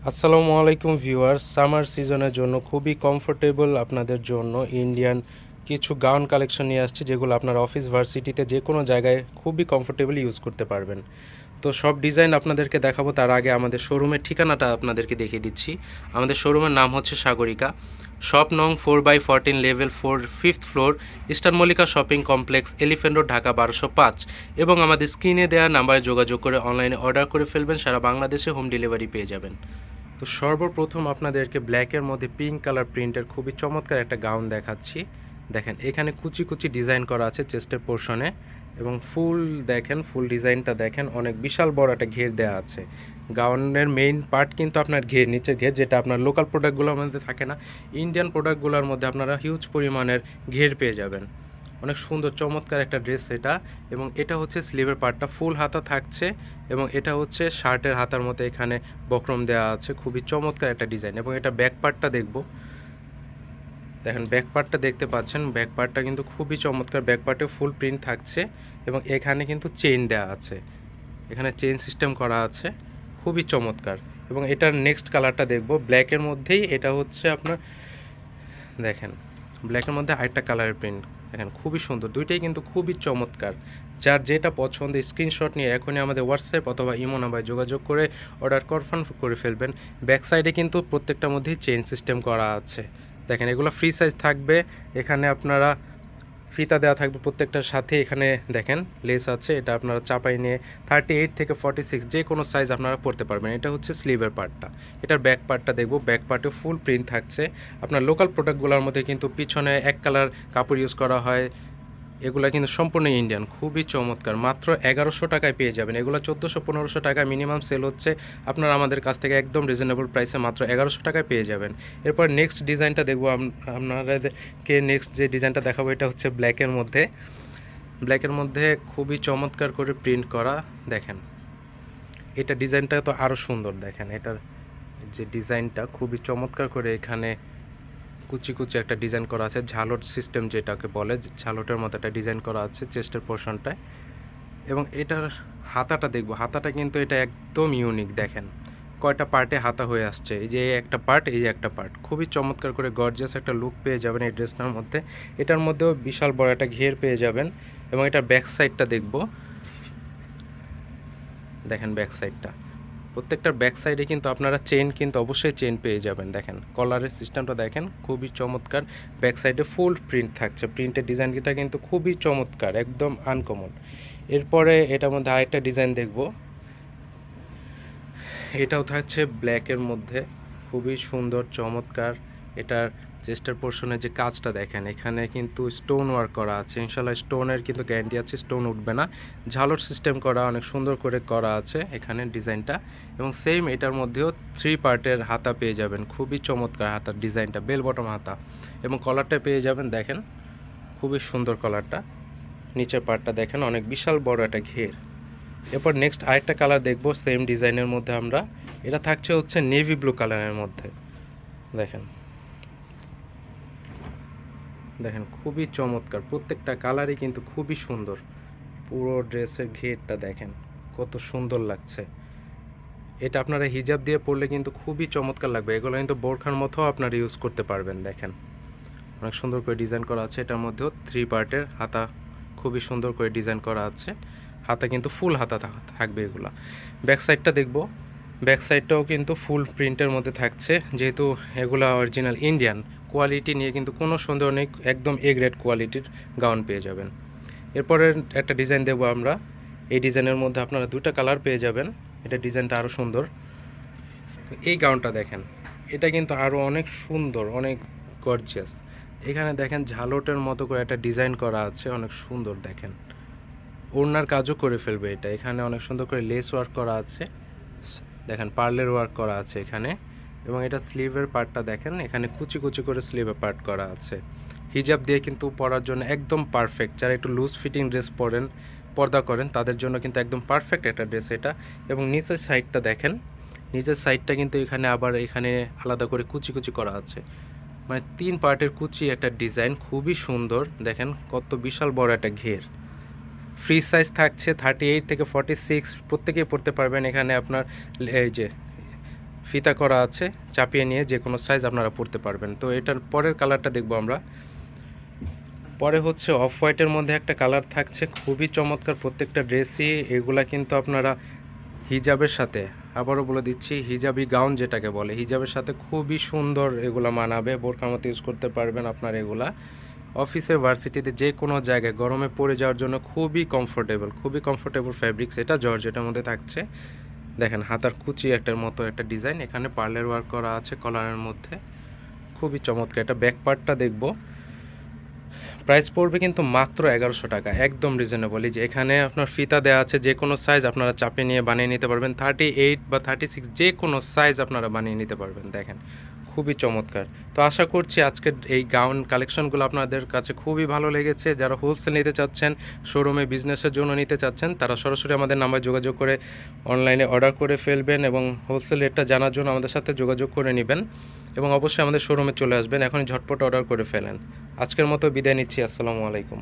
আসসালামু আলাইকুম viewers summer সিজনের জন্য খুবই কমফোর্টেবল আপনাদের জন্য ইন্ডিয়ান কিছু গাউন কালেকশন নিয়ে আসছি যেগুলো আপনার অফিস, ভার্সিটিতে যে কোনো জায়গায় খুবই কমফোর্টেবল ইউজ করতে পারবেন। তো সব ডিজাইন আপনাদেরকে দেখাবো, তার আগে আমাদের শোরুমের ঠিকানাটা আপনাদেরকে দেখিয়ে দিচ্ছি। আমাদের শোরুমের নাম হচ্ছে সাগরিকা। শপ নং four by fourteen level four fifth floor eastern Mallika shopping complex elephant road Dhaka বারোশো পাঁচ। এবং আমাদের স্ক্রিনে দেওয়া নাম্বারে যোগাযোগ করে অনলাইনে অর্ডার করে ফেলবেন, সারা বাংলাদেশে হোম ডেলিভারি পেয়ে যাবেন। তো সর্বপ্রথম আপনাদেরকে ব্ল্যাকের মধ্যে পিঙ্ক কালার প্রিন্টের খুবই চমৎকার একটা গাউন দেখাচ্ছি। দেখেন, এখানে কুচি কুচি ডিজাইন করা আছে চেস্টের পোর্শনে এবং ফুল দেখেন, ফুল ডিজাইনটা দেখেন, অনেক বিশাল বড় একটা ঘের দেওয়া আছে। গাউনের মেইন পার্ট কিন্তু আপনার ঘের, নিচের ঘের, যেটা আপনার লোকাল প্রোডাক্টগুলোর মধ্যে থাকে না ইন্ডিয়ান প্রোডাক্টগুলোর মধ্যে আপনারা হিউজ পরিমাণের ঘের পেয়ে যাবেন। অনেক সুন্দর, চমৎকার একটা ড্রেস এটা এবং এটা হচ্ছে স্লিভের পার্টটা ফুল হাতা থাকছে এবং এটা হচ্ছে শার্টের হাতার মতো এখানে বক্রম দেওয়া আছে, খুবই চমৎকার একটা ডিজাইন এবং এটা ব্যাক পার্টটা দেখব। দেখেন ব্যাক পার্টটা দেখতে পাচ্ছেন ব্যাক পার্টটা কিন্তু খুবই চমৎকার। ব্যাক পার্টে ফুল প্রিন্ট থাকছে এবং এখানে কিন্তু চেইন দেওয়া আছে। এখানে চেইন সিস্টেম করা আছে। খুবই চমৎকার। এবং এটার নেক্সট কালারটা দেখব। ব্ল্যাকের মধ্যেই এটা হচ্ছে আপনার, দেখেন ব্ল্যাকের মধ্যে আরেকটা কালারের প্রিন্ট দেখেন, খুবই সুন্দর। দুইটাই কিন্তু খুবই চমৎকার। যার যেটা পছন্দ স্ক্রিনশট নিয়ে এখনই আমাদের হোয়াটসঅ্যাপ অথবা ইমো নাম্বারে যোগাযোগ করে অর্ডার কনফার্ম করে ফেলবেন। ব্যাক সাইডে কিন্তু প্রত্যেকটার মধ্যেই চেইন সিস্টেম করা আছে। দেখেন, এগুলো ফ্রি সাইজ থাকবে। এখানে আপনারা ফিতা দেওয়া থাকবে প্রত্যেকটার সাথে। এখানে দেখেন লেস আছে, এটা আপনারা চাপাই নিয়ে থার্টি এইট থেকে ফর্টি সিক্স যে কোনো সাইজ আপনারা পরতে পারবেন। এটা হচ্ছে স্লিভের পার্টটা এটার ব্যাক পার্টটা দেখব। ব্যাক পার্টে ফুল প্রিন্ট থাকছে। আপনার লোকাল প্রোডাক্টগুলোর মধ্যে কিন্তু পিছনে এক কালার কাপড় ইউজ করা হয়। এগুলো কিন্তু সম্পূর্ণ ইন্ডিয়ান খুবই চমৎকার। মাত্র এগারোশো টাকায় পেয়ে যাবেন। এগুলো চোদ্দোশো, পনেরোশো টাকা মিনিমাম সেল হচ্ছে। আপনারা আমাদের কাছ থেকে একদম রিজনেবল প্রাইসে মাত্র এগারোশো টাকায় পেয়ে যাবেন। এরপর নেক্সট ডিজাইনটা দেখব আপনাদেরকে নেক্সট যে ডিজাইনটা দেখাবো, এটা হচ্ছে ব্ল্যাকের মধ্যে। ব্ল্যাকের মধ্যে খুবই চমৎকার করে প্রিন্ট করা, দেখেন। এটা ডিজাইনটা তো আরও সুন্দর, দেখেন। এটার যে ডিজাইনটা খুবই চমৎকার করে এখানে কুচি কুচি একটা ডিজাইন করা আছে, ঝালট সিস্টেম যেটাকে বলে ঝালটের মতো একটা ডিজাইন করা আছে চেস্টের পোর্শনটায় এবং এটার হাতাটা দেখব, হাতাটা কিন্তু এটা একদম ইউনিক দেখেন। কয়টা পার্টে হাতা হয়ে আসছে, এই যে একটা পার্ট এই যে একটা পার্ট খুবই চমৎকার করে গর্জিয়াস একটা লুক পেয়ে যাবেন এই ড্রেসটার মধ্যে। এটার মধ্যেও বিশাল বড় একটা ঘের পেয়ে যাবেন এবং এটার ব্যাক সাইডটা দেখব। দেখেন ব্যাক সাইডটা প্রত্যেকটার ব্যাক সাইডে কিন্তু আপনারা চেন কিন্তু অবশ্যই চেন পেয়ে যাবেন। দেখেন কলারের সিস্টেমটা দেখেন, খুবই চমৎকার। ব্যাক সাইডে ফুল প্রিন্ট থাকছে। প্রিন্টের ডিজাইনটা কিন্তু খুবই চমৎকার, একদম আনকমন এরপরে এটার মধ্যে আরেকটা ডিজাইন দেখব। এটাও থাকছে ব্ল্যাকের মধ্যে। খুবই সুন্দর, চমৎকার। এটার চেস্টার পোর্শনে যে কাজটা দেখেন, এখানে কিন্তু স্টোন ওয়ার্ক করা আছে। ইনশাল্লাহ স্টোনের কিন্তু গ্যারান্টি আছে, স্টোন উঠবে না। ঝালর সিস্টেম করা, অনেক সুন্দর করে করা আছে এখানে ডিজাইনটা। এবং সেম এটার মধ্যেও থ্রি পার্টের হাতা পেয়ে যাবেন, খুবই চমৎকার হাতার ডিজাইনটা, বেল বটম হাতা। এবং কলারটা পেয়ে যাবেন, দেখেন, খুবই সুন্দর কলারটা। নিচের পার্টটা দেখেন, অনেক বিশাল বড় একটা ঘের। এরপর নেক্সট আরেকটা কালার দেখব, সেম ডিজাইনের মধ্যে আমরা। এটা থাকছে হচ্ছে নেভি ব্লু কালারের মধ্যে। দেখেন। দেখেন, খুবই চমৎকার। প্রত্যেকটা কালারই কিন্তু খুবই সুন্দর। পুরো ড্রেসের ঘেরটা দেখেন, কত সুন্দর লাগছে। এটা আপনারা হিজাব দিয়ে পরলে কিন্তু খুবই চমৎকার লাগবে। এগুলো কিন্তু বোরখার মতো আপনারা ইউজ করতে পারবেন, দেখেন। অনেক সুন্দর করে ডিজাইন করা আছে এটার মধ্যেও। থ্রি পার্টের হাতা, খুবই সুন্দর করে ডিজাইন করা আছে। হাতা কিন্তু ফুল হাতা থাকবে এগুলা। ব্যাক সাইডটা দেখব। ব্যাক সাইডটাও কিন্তু ফুল প্রিন্টের মধ্যে থাকছে। যেহেতু এগুলা অরিজিনাল ইন্ডিয়ান কোয়ালিটি নিয়ে কিন্তু কোনো সন্দেহ নেই, একদম এ গ্রেড কোয়ালিটির গাউন পেয়ে যাবেন। এরপরে একটা ডিজাইন দেবো আমরা। এই ডিজাইনের মধ্যে আপনারা দুটো কালার পেয়ে যাবেন। এটা ডিজাইনটা আরও সুন্দর। এই গাউনটা দেখেন, এটা কিন্তু আরও অনেক সুন্দর, অনেক গর্জিয়াস এখানে দেখেন ঝালটের মতো করে একটা ডিজাইন করা আছে, অনেক সুন্দর দেখেন। ওড়নার কাজও করে ফেলবে এটা। এখানে অনেক সুন্দর করে লেস ওয়ার্ক করা আছে। দেখেন পার্লের ওয়ার্ক করা আছে এখানে এবং এটা স্লিভের পার্টটা দেখেন, এখানে কুচি কুচি করে স্লিভের পার্ট করা আছে। হিজাব দিয়ে কিন্তু পরার জন্য একদম পারফেক্ট যারা একটু লুজ ফিটিং ড্রেস পরেন, পর্দা করেন, তাদের জন্য কিন্তু একদম পারফেক্ট একটা ড্রেস এটা। এবং নিচের সাইডটা দেখেন, নিচের সাইডটা কিন্তু এখানে আবার এখানে আলাদা করে কুচি কুচি করা আছে। মানে তিন পার্টের কুচি একটা ডিজাইন খুবই সুন্দর। দেখেন, কত বিশাল বড় একটা ঘের। ফ্রি সাইজ থাকছে থার্টি এইট থেকে ফর্টি সিক্স, প্রত্যেকেই পড়তে পারবেন। এখানে আপনার এই যে ফিতা করা আছে, চাপিয়ে নিয়ে যে কোনো সাইজ আপনারা পরতে পারবেন। তো এটার পরের কালারটা দেখব আমরা। পরে হচ্ছে অফ হোয়াইটের মধ্যে একটা কালার থাকছে, খুবই চমৎকার প্রত্যেকটা ড্রেসই। এগুলা কিন্তু আপনারা হিজাবের সাথে, আবারও বলে দিচ্ছি, হিজাবি গাউন যেটাকে বলে, হিজাবের সাথে খুবই সুন্দর এগুলা মানাবে। বোরকার মতো ইউজ করতে পারবেন আপনার এগুলা। অফিসে ভার্সিটিতে যে কোনো জায়গায় গরমে পড়ে যাওয়ার জন্য খুবই কমফোর্টেবল খুবই কমফোর্টেবল ফ্যাব্রিক্স এটা জর্জেটের মধ্যে থাকছে। দেখেন, হাতার কুচি একটার মতো একটা ডিজাইন এখানে পার্লের ওয়ার্ক করা আছে কলারের মধ্যে। খুবই চমৎকার, এটা ব্যাক পার্টটা দেখব। প্রাইস পড়বে কিন্তু মাত্র এগারোশো টাকা, একদম রিজনেবল যে এখানে আপনার ফিতা দেওয়া আছে, যে কোনো সাইজ আপনারা চাপে নিয়ে বানিয়ে নিতে পারবেন। থার্টি এইট বা থার্টি সিক্স যে কোনো সাইজ আপনারা বানিয়ে নিতে পারবেন, দেখেন। খুবই চমৎকার। তো আশা করছি আজকের এই গাউন কালেকশনগুলো আপনাদের কাছে খুবই ভালো লেগেছে। যারা হোলসেল নিতে চাচ্ছেন শোরুমে বিজনেসের জন্য নিতে চাচ্ছেন, তারা সরাসরি আমাদের নাম্বার যোগাযোগ করে অনলাইনে অর্ডার করে ফেলবেন এবং হোলসেল রেটটা জানার জন্য আমাদের সাথে যোগাযোগ করে নেবেন এবং অবশ্যই আমাদের শোরুমে চলে আসবেন। এখনই ঝটপট অর্ডার করে ফেলেন। আজকের মতো বিদায় নিচ্ছি। আসসালামু আলাইকুম।